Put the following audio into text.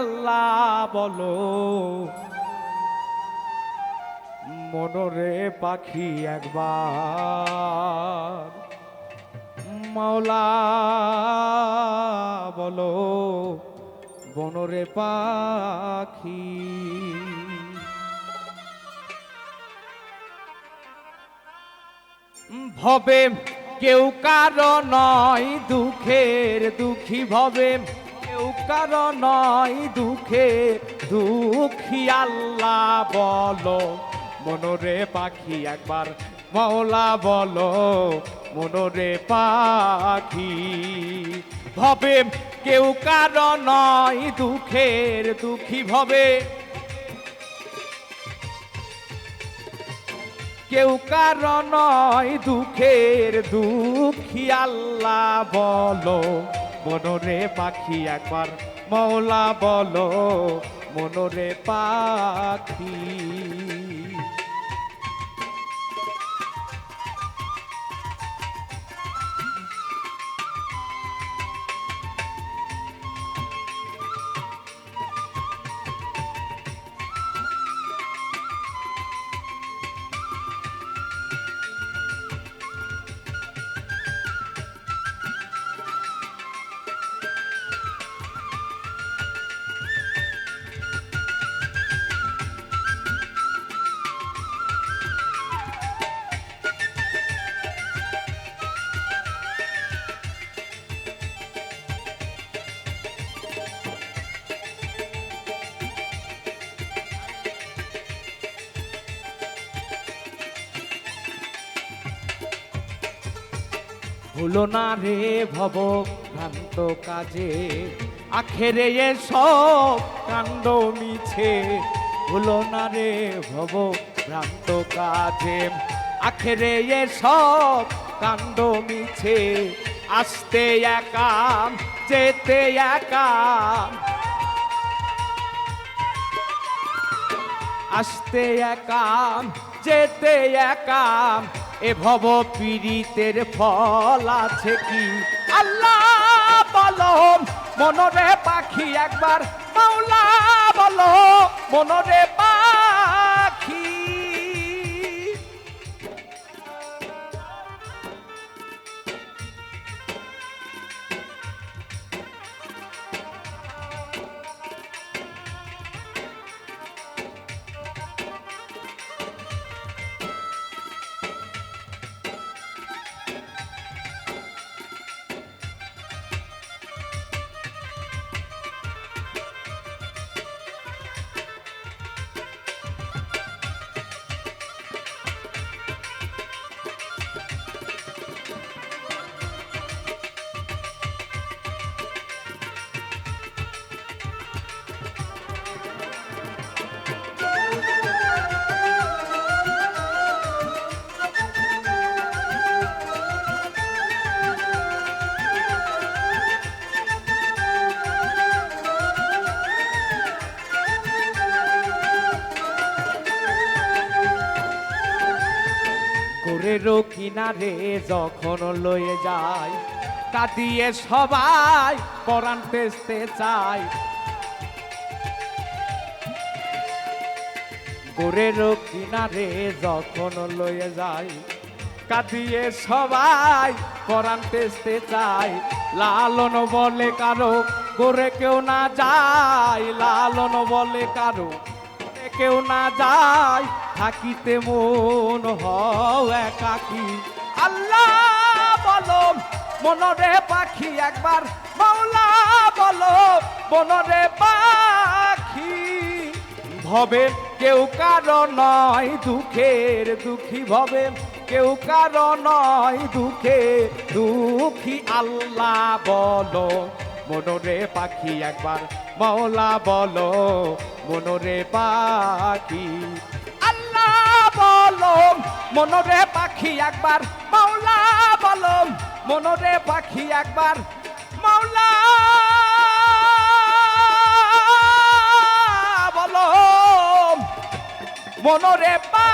আল্লাহ বলো, মনরে পাখি একবার। মাওলা বলো বনরে পাখি। ভবে কেউ কারও নয় দুঃখের দুঃখী ভবে। কেউ কারও নয়, দুঃখে দুঃখী আল্লাহ বলো। মনরে পাখি একবার, মাওলা বলো। মনরে পাখি ভবে, কেউ কারও নয়, দুঃখের দুঃখী ভবে। কেউ কারও নয়, দুঃখের দুঃখী আল্লাহ বলো। মনরে পাখি একবার মৌলা বলো মনোরে পাখি। ভুলো না রে ভব ভ্রান্ত কাজে। আখেরে সব কাণ্ড মিছে। ভুলো না রে ভব ভ্রান্ত কাজে। আখেরে সব কাণ্ড মিছে। আসতে একাম যেতে একাম আসতে একাম যেতে একাম এ ভব পীড়িতের ফল আছে কি? আল্লাহ বলো মনরে পাখি একবার, মাওলা বলো মনরে পাখি গোরেরও কিনারে যখন লয়ে যায় কাঁদিয়ে সবাই, পরাণ পেস্তে চায় গোরেরও কিনারে যখন লয়ে যায় কাঁদিয়ে সবাই, পরাণ পেস্তে চায় লালন বলে কারও, গোরে কেউ না যায়, লালন বলে কারও। কেউ না যায়, থাকিতে মন হও একাকি। আল্লাহ বলো, মনরে পাখি একবার, মাওলা বলো, মনরে পাখি। ভবে কেউ কারও নয় দুঃখের দুঃখী ভবে কেউ কারও নয় দুঃখে দুঃখী। আল্লাহ বলো, মনরে পাখি একবার মাওলা বলো, মনরে পাখি। আল্লাহ বলো, মনরে পাখি একবার মাওলা বলো, মনরে পাখি একবার মাওলা বলো। মনরে পা